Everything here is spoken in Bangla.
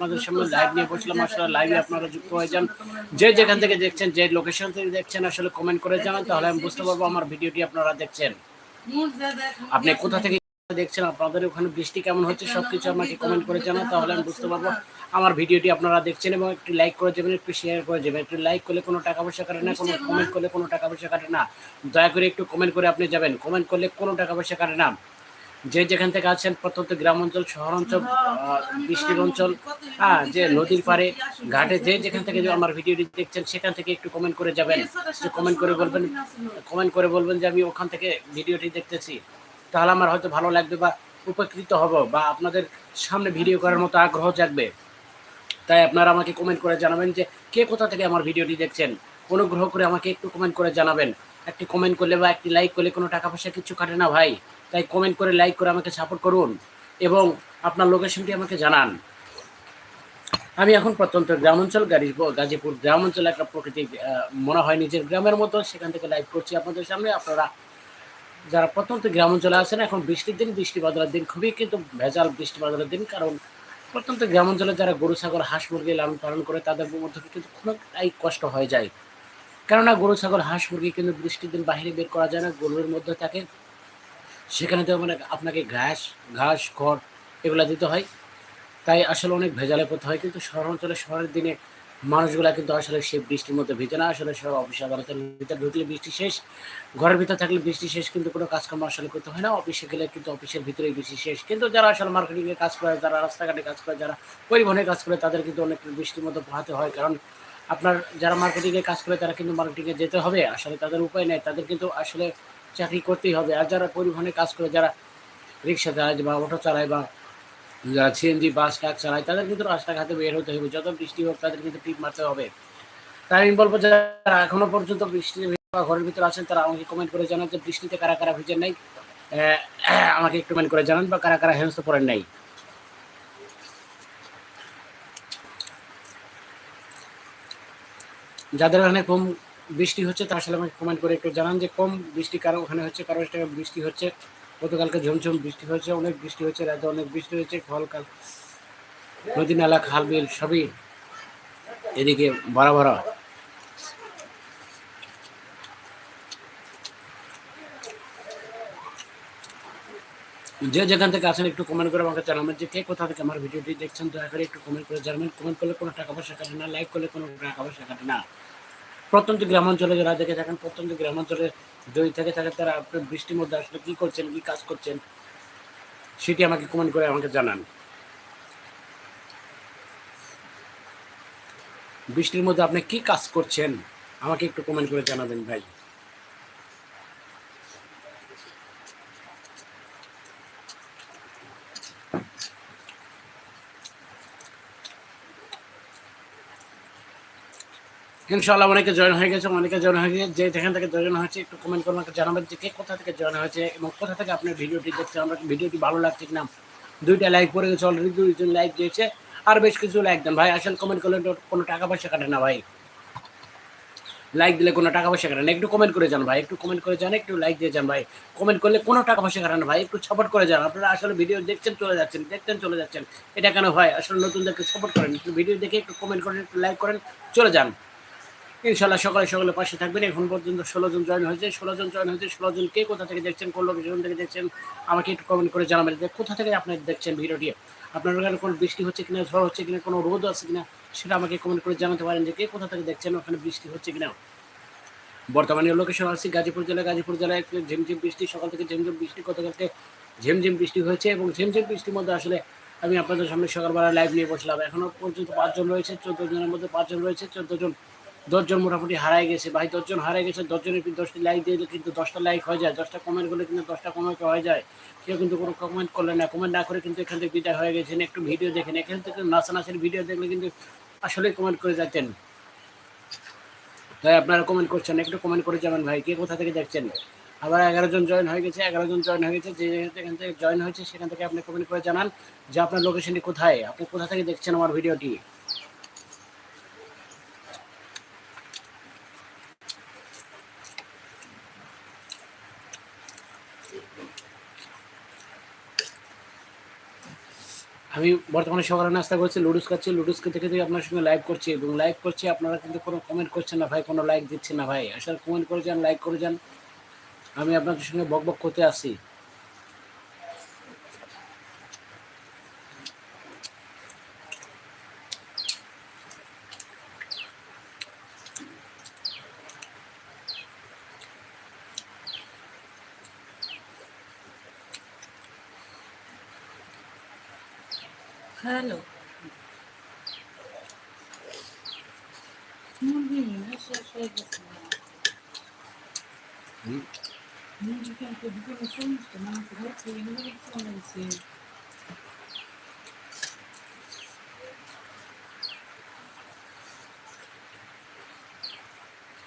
আপনাদের সামনে লাইভ নিয়ে বসলাম। আসলে লাইভে আপনারা যুক্ত হয়ে যান। যে যেখান থেকে দেখছেন, যে লোকেশন থেকে দেখছেন, আসলে কমেন্ট করে জানান, তাহলে আমি বুঝতে পারব আমার ভিডিওটি আপনারা দেখছেন। আপনি কোথা থেকে দেখছেন, আপনাদের ওখানে বৃষ্টি কেমন হচ্ছে, সবকিছু আমাকে কমেন্ট করে জানান, তাহলে আমি বুঝতে পারব আমার ভিডিওটি আপনারা দেখছেন এবং একটু লাইক করে যাবেন একটু শেয়ার করে যাবেন একটু লাইক করলে কোনো টাকা পয়সা কাটে না, কোনো কমেন্ট করলে কোনো টাকা পয়সা কাটে না। দয়া করে একটু কমেন্ট করে আপনি যাবেন। কমেন্ট করলে কোনো টাকা পয়সা কাটে না। যে যেখান থেকে আছেন, প্রত্যন্ত গ্রাম অঞ্চল শহর অঞ্চল বৃষ্টির অঞ্চল হ্যাঁ যে নদীর পারে ঘাটে, যে যেখান থেকে আমার ভিডিওটি দেখছেন, সেখান থেকে একটু কমেন্ট করে যাবেন, যে কমেন্ট করে বলবেন কমেন্ট করে বলবেন যে আমি ওখান থেকে ভিডিওটি দেখতেছি। তাহলে আমার হয়তো ভালো লাগবে বা উপকৃত হব বা আপনাদের সামনে ভিডিও করার মতো আগ্রহ জাগবে। তাই আপনারা আমাকে কমেন্ট করে জানাবেন যে কে কোথা থেকে আমার ভিডিওটি দেখছেন। অনুগ্রহ করে আমাকে একটু কমেন্ট করে জানাবেন। একটি কমেন্ট করলে বা একটি লাইক করলে কোনো টাকা পয়সা কিছু কাটে না ভাই। তাই কমেন্ট করে লাইক করে আমাকে সাপোর্ট করুন এবং আপনার লোকেশনটি আমাকে জানান। আমি এখন প্রত্যন্ত গ্রামাঞ্চল গাড়িপুর গাজীপুর গ্রামাঞ্চলে একটা প্রকৃতি মনে হয় নিজের গ্রামের মতো। সেখান থেকে লাইভ করছি আপনাদের সামনে। আপনারা যারা প্রত্যন্ত গ্রামাঞ্চলে আছেন, এখন বৃষ্টির দিন, বৃষ্টি বাদলের দিন খুবই কিন্তু ভেজাল বৃষ্টি বাদলের দিন। কারণ প্রত্যন্ত গ্রামাঞ্চলে যারা গরু, ছাগল, হাঁস, মুরগি লালন পালন করে, তাদের মধ্যে কিন্তু কোনোটাই কষ্ট হয়ে যায়। কেননা গরু, ছাগল, হাঁস, মুরগি কিন্তু বৃষ্টির দিন বাইরে বের করা যায় না, গরুর মধ্যে থাকে। সেখানে তো মানে আপনাকে ঘাস ঘাস, খড় এগুলো দিতে হয়। তাই আসলে অনেক ভেজালে পড়তে হয়। কিন্তু শহর অঞ্চলে শহরের দিনে মানুষগুলা কিন্তু আসলে সেই বৃষ্টির মধ্যে ভিজে না। আসলে সব অফিস, আদালতের ভিতরে ঢুকলে বৃষ্টি শেষ, ঘরের ভিতরে থাকলে বৃষ্টি শেষ, কিন্তু কোনো কাজকর্ম আসলে করতে হয় না। অফিসে গেলে কিন্তু অফিসের ভিতরেই বৃষ্টি শেষ। কিন্তু যারা আসলে মার্কেটিংয়ে কাজ করে, যারা রাস্তাঘাটে কাজ করে, যারা পরিবহনে কাজ করে, তাদের কিন্তু অনেক বৃষ্টির মধ্যে পোহাতে হয়। কারণ আপনার যারা মার্কেটিংয়ে কাজ করে তারা কিন্তু মার্কেটিংয়ে যেতে হবে। আসলে তাদের উপায় নেই। তাদের কিন্তু আসলে চাকরি করতেই হবে। আর যারা পরিবহনে কাজ করে, যারা রিক্সা চালায় বা অটো চালায় বা যারা সিএনজি বাস, ট্রাক চালায়, তাদের কিন্তু রাস্তাঘাটে বের হতে হবে। যত বৃষ্টি হোক, তাদের কিন্তু টিপ মারতে হবে। তাই আমি বলব, যারা এখনও পর্যন্ত বৃষ্টির ভিতরে বা ঘরের ভিতরে আছেন, তারা আমাকে কমেন্ট করে জানান যে বৃষ্টিতে কারা কারা ভিজেন নাই। আমাকে একটু কমেন্ট করে জানান বা কারা কারা হেনস্থ পড়েন নাই। যাদের ওখানে কম বৃষ্টি হচ্ছে, তার সাথে আমাকে কমেন্ট করে একটু জানান যে কম বৃষ্টি কারও ওখানে হচ্ছে, কারও সেটা বৃষ্টি হচ্ছে। গতকালকে ঝমঝম বৃষ্টি হয়েছে, অনেক বৃষ্টি হয়েছে রাজ্যে অনেক বৃষ্টি হয়েছে ফলকাল নদী, নালা, খাল, বিল সবই এদিকে ভরা ভরা। যে যেখান থেকে আসেন একটু কমেন্ট করে আমাকে জানাবেন যে কে কোথা থেকে আমার ভিডিওটি দেখছেন। দয়া করে একটু কমেন্ট করে জানাবেন। কমেন্ট করলে কোনো টাকা পয়সা কাটে না লাইক করলে কোনো টাকা পয়সা কাটে না। প্রত্যন্ত গ্রামাঞ্চলে যারা দেখে থাকেন, প্রত্যন্ত গ্রামাঞ্চলে যদি থেকে থাকে তারা আপনার বৃষ্টির মধ্যে আসলে কী করছেন, কী কাজ করছেন, সেটি আমাকে কমেন্ট করে আমাকে জানান। বৃষ্টির মধ্যে আপনি কি কাজ করছেন, আমাকে একটু কমেন্ট করে জানাবেন ভাই। ইনশাল্লাহ অনেকে জয়েন হয়ে গেছে, অনেকে জয়েন হয়ে গেছে। যে যেখান থেকে জয়েন হয়েছে, একটু কমেন্ট করে আমাকে জানাবেন যে কে কোথা থেকে জয়েন হয়েছে এবং কোথা থেকে আপনার ভিডিওটি দেখছেন আমার ভিডিওটি ভালো লাগছে কিনা। দুইটা লাইক পড়ে গেছে অলরেডি দুইজন লাইক দিয়েছে। আর বেশ কিছু লাইক দেন। ভাই আসলে কমেন্ট করলে কোনো টাকা পয়সা কাটে না ভাই। লাইক দিলে কোনো টাকা পয়সা কাটে না। একটু কমেন্ট করে যান ভাই, একটু কমেন্ট করে যান, একটু লাইক দিয়ে যান ভাই। কমেন্ট করলে কোনো টাকা পয়সা কাটে না ভাই, একটু সাপোর্ট করে যান। আপনারা আসলে ভিডিও দেখছেন, চলে যাচ্ছেন দেখছেন চলে যাচ্ছেন। এটা কেন হয় আসলে নতুনদেরকে সাপোর্ট করেন, একটু ভিডিও দেখে একটু কমেন্ট করেন, একটু লাইক করেন, চলে যান। ইনশাল্লাহ সকালে সকালে পাশে থাকবেন। এখন পর্যন্ত ষোলো জন জয়েন হয়েছে। ষোলো জন জয়েন হয়েছে। ষোলো জন কে কোথা থেকে দেখছেন, কোন লোকেশন থেকে দেখছেন, আমাকে একটু কমেন্ট করে জানাবেন কোথা থেকে আপনি দেখছেন ভিডিওটি। আপনার ওখানে কোনো বৃষ্টি হচ্ছে কিনা, ঝড় হচ্ছে কিনা, কোনো রোদ আছে কিনা, সেটা আমাকে কমেন্ট করে জানাতে পারেন যে কে কোথা থেকে দেখছেন, ওখানে বৃষ্টি হচ্ছে কিনা। বর্তমানে লোকেশন আছি গাজীপুর জেলা। গাজীপুর জেলায় ঝিমঝিম বৃষ্টি, সকাল থেকে ঝিমঝিম বৃষ্টি, গতকালকে ঝিমঝিম বৃষ্টি হয়েছে এবং ঝিমঝিম বৃষ্টির মধ্যে আসলে আমি আপনাদের সামনে সকালবেলা লাইভ নিয়ে বসলাম। এখনও পর্যন্ত পাঁচজন রয়েছে, চোদ্দ জনের মধ্যে পাঁচজন রয়েছে। চোদ্দ জন দশজন মোটামুটি হারাই গেছে। ভাই, দশজন হারাই গেছে, দশজনের দশটি লাইক দিলে কিন্তু দশটা লাইক হয়ে যায়। দশটা কমেন্ট করলে কিন্তু দশটা কমেন্ট হয়ে যায়। কেউ কিন্তু কোনো কমেন্ট করলে না। কমেন্ট না করে কিন্তু এখান থেকে বিদায় হয়ে গেছেন। একটু ভিডিও দেখেন। এখান থেকে নাচানাচের ভিডিও দেখলে কিন্তু আসলে কমেন্ট করে যাচ্ছেন। তাই আপনারা কমেন্ট করছেন। একটু কমেন্ট করে যাবেন ভাই। কে কোথা থেকে দেখছেন? আবার এগারো জন জয়েন হয়ে গেছে, এগারো জন জয়েন হয়ে গেছে। যে যেখান থেকে জয়েন হয়েছে, সেখান থেকে আপনি কমেন্ট করে জানান যে আপনার লোকেশনটি কোথায়? আপনি কোথা থেকে দেখছেন আমার ভিডিওটি আমি বর্তমানে সকালে নাস্তা করছি, লুডুস খাচ্ছি লুডুস খেতে খেতে আপনার সঙ্গে লাইভ করছি এবং লাইভ করছি, আপনারা কিন্তু কোনো কমেন্ট করছেন না ভাই, কোনো লাইক দিচ্ছেন না ভাই। আসলে কমেন্ট করে যান লাইক করে যান। আমি আপনাদের সঙ্গে বক বক করতে আসি হ্যালো মুরগি শেষ হয়ে গেছে। মুরগি কিন্তু দুপুরে চল্লিশটা মানুষ